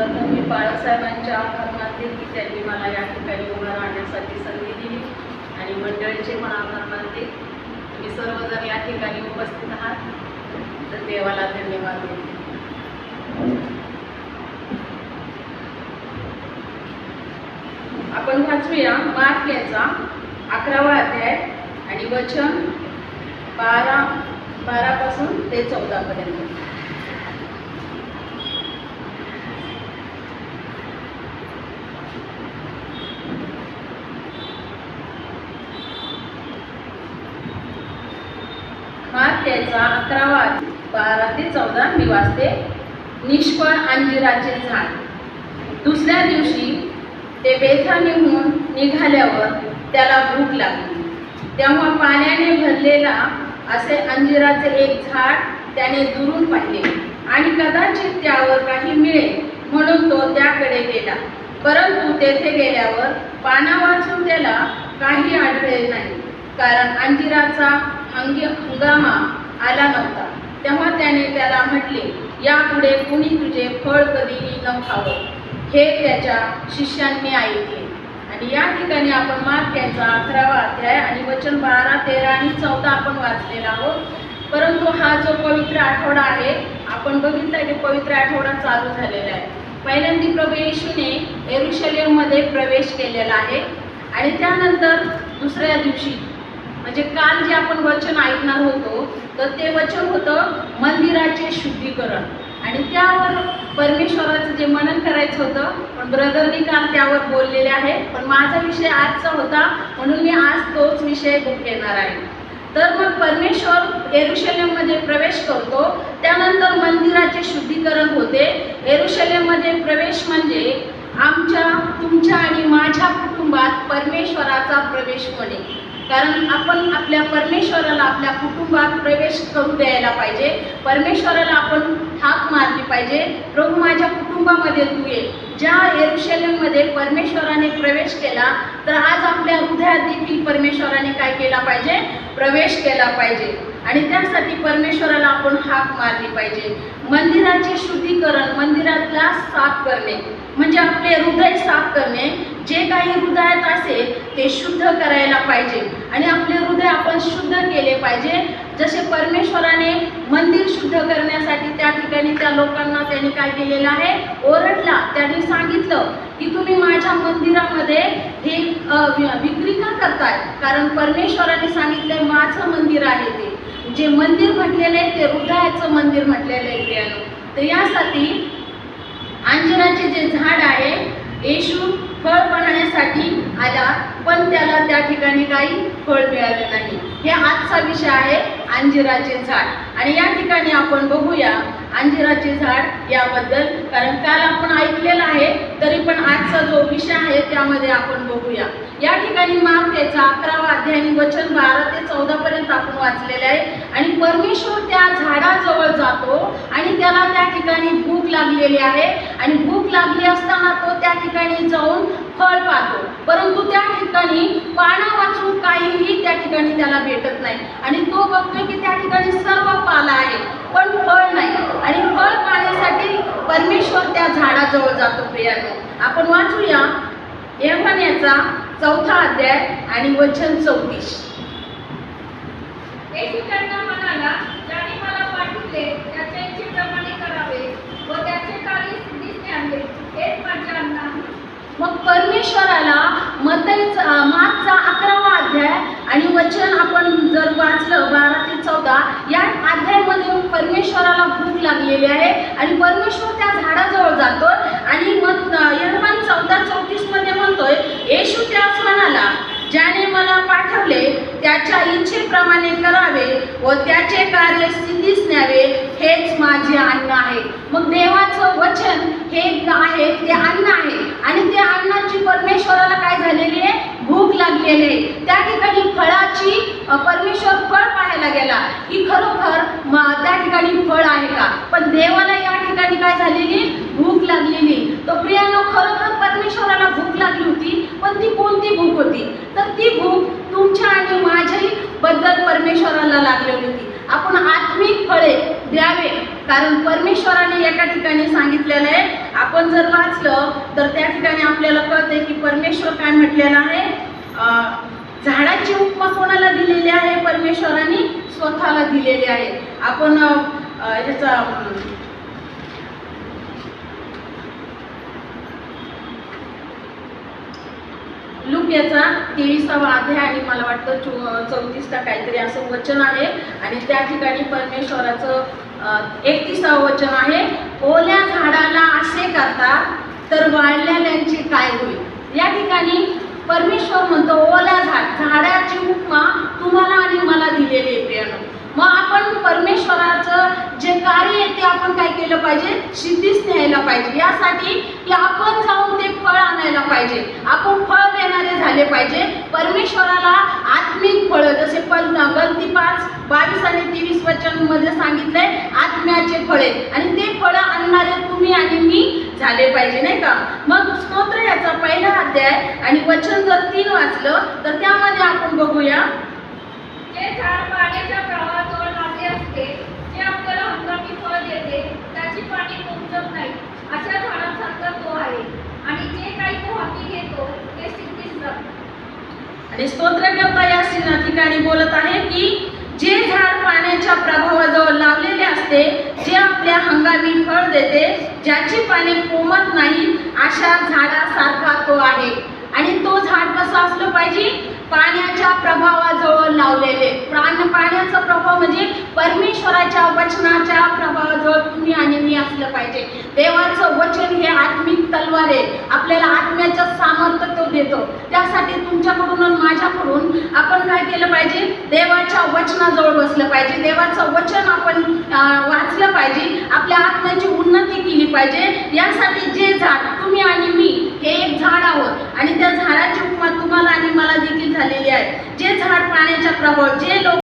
प्रथम मी बाळासाहेबांच्या आभार मानते की त्यांनी मला या ठिकाणी उभं राहण्यासाठी संधी दिली आणि मंडळीचे पण आभार मानते तुम्ही सर्वजण या ठिकाणी उपस्थित आहात. तर देवाला धन्यवाद देते. आपण वाचूया मार्क याचा अकरावा अध्याय आणि वचन बारा बारापासून ते चौदापर्यंत. त्याचा अकरावा बारा ते चौदा मी वाचते निष्फळ अंजिराचे झाड. दुसऱ्या दिवशी ते बेथानीहून निघाल्यावर त्याला भूक लागली. तेव्हा पाण्याने भरलेला असे अंजिराचे एक झाड त्याने दुरून पाहिले आणि कदाचित त्यावर काही मिळेल म्हणून तो त्याकडे गेला. परंतु तेथे गेल्यावर पाना वाचून त्याला काही आढळले नाही कारण अंजिराचा अंगी हंगामा आला नव्हता. तेव्हा त्याने त्याला म्हटले यापुढे कुणी तुझे फळ कधीही न खावं. हे त्याच्या शिष्यांनी ऐकले. आणि या ठिकाणी आपण मार्क यांचा अकरावा अध्याय आणि वचन बारा तेरा आणि चौदा आपण वाचलेला आहोत. परंतु हा जो पवित्र आठवडा आहे आपण बघितला की पवित्र आठवडा चालू झालेला आहे. पहिल्यांदा प्रभू येशूने एरुशलेममध्ये प्रवेश केलेला आहे. आणि त्यानंतर दुसऱ्या दिवशी म्हणजे काल जे आपण वचन ऐकणार होतो तर ते वचन होतं मंदिराचे शुद्धीकरण. आणि त्यावर परमेश्वराचं जे मनन करायचं होतं पण ब्रदरनी काल त्यावर बोललेले आहे पण माझा विषय आजचा होता म्हणून मी आज तोच विषय घेणार आहे. तर मग परमेश्वर एरुशलेममध्ये प्रवेश करतो त्यानंतर मंदिराचे शुद्धीकरण होते. एरुशलेममध्ये प्रवेश म्हणजे आमच्या तुमच्या आणि माझ्या कुटुंबात परमेश्वराचा प्रवेश होणे. कारण आपण आपल्या परमेश्वराला आपल्या कुटुंबात प्रवेश करू द्यायला पाहिजे. परमेश्वराला आपण हाक मारली पाहिजे. प्रभू माझ्या कुटुंबामध्ये तू ये. ज्या एरुशलेममध्ये परमेश्वराने प्रवेश केला तर आज आपल्या हृदयात देखील परमेश्वराने काय केला पाहिजे? प्रवेश केला पाहिजे. आणि त्यासाठी परमेश्वराला आपण हाक मारली पाहिजे. मंदिराचे शुद्धीकरण मंदिरातला साफ करणे म्हणजे आपले हृदय साफ करणे जे काही हृदयात असेल ते शुद्ध करायला पाहिजे. आणि आपले हृदय आपण शुद्ध केले पाहिजे. जसे परमेश्वराने मंदिर शुद्ध करण्यासाठी त्या ठिकाणी त्या लोकांना त्यांनी काय केलेलं आहे? ओरडला. त्यांनी सांगितलं की तुम्ही माझ्या मंदिरामध्ये हे विक्री का करताय. कारण परमेश्वराने सांगितलंय माझं मंदिर आहे ते. जे मंदिर म्हटलेलं आहे ते हृदयाचं मंदिर म्हटलेलं आहे प्रियानो. तर यासाठी अंजनाचे जे झाड आहे येशू फळ पाहण्यासाठी आला पण त्याला त्या ठिकाणी काही फळ मिळालं नाही. हे आजचा विषय आहे अंजिराचे झाड. आणि या ठिकाणी आपण बघूया अंजिराचे झाड याबद्दल कारण काल आपण ऐकलेलं आहे तरी पण आजचा जो विषय आहे त्यामध्ये आपण बघूया. या ठिकाणी मातेचा अकरावा अध्याय आणि वचन बारा ते चौदा पर्यंत आपण वाचलेले आहे. आणि परमेश्वर त्या झाडाजवळ जातो आणि त्याला त्या ठिकाणी भूक लागलेली आहे. आणि भूक लागली असताना तो त्या ठिकाणी जाऊन फळ पाहतो. परंतु त्या ठिकाणी पाना वाचून काहीही त्या ठिकाणी त्याला भेटत नाही. आणि तो बघतोय की त्या ठिकाणी सर्व पाला आहे पण फळ नाही. आणि फळ पाहण्यासाठी परमेश्वर त्या झाडाजवळ जातो प्रियानो. आपण वाचूया याचा चौथा अध्याय आणि वचन चौतीस. येशू त्यांना म्हणाला ज्याने मला पाठवले त्याच्या इच्छेप्रमाणे करावे व त्याचे कार्य सिद्धीस न्यावे हेच माझे अन्न आहे मग परमेश्वराला मतेचा मागचा अकरावा अध्याय आणि वचन आपण जर वाचलं बारा ते चौदा या अध्यायामध्ये परमेश्वराला भूक लागलेली आहे आणि परमेश्वर त्या झाडाजवळ जातो आणि मग यजमान चौदा चौतीसमध्ये म्हणतोय येशू त्यास म्हणाला ज्याने मला पाठवले त्याच्या इच्छेप्रमाणे करावे व त्याचे कार्य सिद्धीस न्यावे हेच माझे अन्न आहे. मग देवाचं वचन हे आहे ते अन्न आहे आणि त्या अन्नाची परमेश्वराला काय झालेली आहे? भूक लागलेली आहे. त्या ठिकाणी फळाची परमेश्वर फळ पाहायला गेला. की खरोखर त्या ठिकाणी फळ आहे का? पण देवाला या ठिकाणी काय झालेली? भूक लागलेली. तो प्रियानो खरोखर परमेश्वराला भूक लागली होती पण ती कोणती भूक होती? तर ती भूक तुमच्या आणि माझ्याही बद्दल परमेश्वराला लागलेली होती. आपण आत्मिक फळे द्यावे. कारण परमेश्वराने एका ठिकाणी सांगितलेलं आहे आपण जर वाचलं तर त्या ठिकाणी आपल्याला कळते की परमेश्वर काय म्हटलेलं आहे? झाडाची उपमा कोणाला दिलेली आहे? परमेश्वराने स्वतःला दिलेली आहे. आपण ह्याचा अं, लूक याचा तेवीसावा अध्याय आणि मला वाटतं चो चौतीस का काहीतरी असं वचन आहे. आणि त्या ठिकाणी परमेश्वराचं एकतीसावं वचन आहे ओल्या झाडाला असे करतात तर वाळलेल्यांचे काय होईल? या ठिकाणी परमेश्वर म्हणतो ओल्या झाड झाडाची उपमा तुम्हाला आणि मला दिलेली आहे प्रियानो. मग आपण परमेश्वराचं जे कार्य आहे ते आपण काय केलं पाहिजे? सिद्धीच न्यायला पाहिजे. यासाठी की आपण जाऊन ते फळ आणायला पाहिजे आपण फळ देणारे झाले पाहिजे. परमेश्वराला आत्मिक फळं जसे पण गलती पाच बावीस आणि तेवीस वचनमध्ये सांगितलंय आत्म्याचे फळे. आणि ते फळं आणणारे तुम्ही आणि मी झाले पाहिजे नाही का? मग स्तोत्र याचा पहिला अध्याय आणि वचन जर तीन वाचलं तर त्यामध्ये आपण बघूया. जे झाड पाण्याच्या प्रवाहाजवळ असते जे आपल्याला हंगामी फळ देते त्याची पाणी पोहोचत नाही अशा झाडांसारखा तो आहे आणि जे काही तो हाती घेतो ते सिद्धीस जाते आणि स्तोत्र या ठिकाणी बोलत आहे की जे झाड पाण्याच्या प्रभावाजवळ लावलेले असते जे आपल्या हंगामी फळ देते ज्याची पाने कोमत नाही अशा झाडासारखा तो आहे. आणि तो झाड कसं असलं पाहिजे? पाण्याच्या प्रभावाजवळ लावलेले. प्राण पाण्याचा प्रभाव म्हणजे परमेश्वराच्या वचनाच्या प्रभावाजवळ तुम्ही आणि मी असलं पाहिजे. देवाचं वचन तलवार आहे आपल्याला आत्म्याचं सामर्थ्य तो देतो. त्यासाठी तुमच्याकडून माझ्याकडून आपण काय केलं पाहिजे? देवाच्या वचनाजवळ बसलं पाहिजे. देवाचं वचन आपण वाचलं पाहिजे. आपल्या आत्म्याची उन्नती केली पाहिजे. यासाठी जे झाड तुम्ही आणि मी हे एक झाड आहोत. आणि त्या झाडाची उपमा तुम्हाला आणि मला देखील झालेली आहे. जे झाड पाण्याच्या प्रभाव जे लोक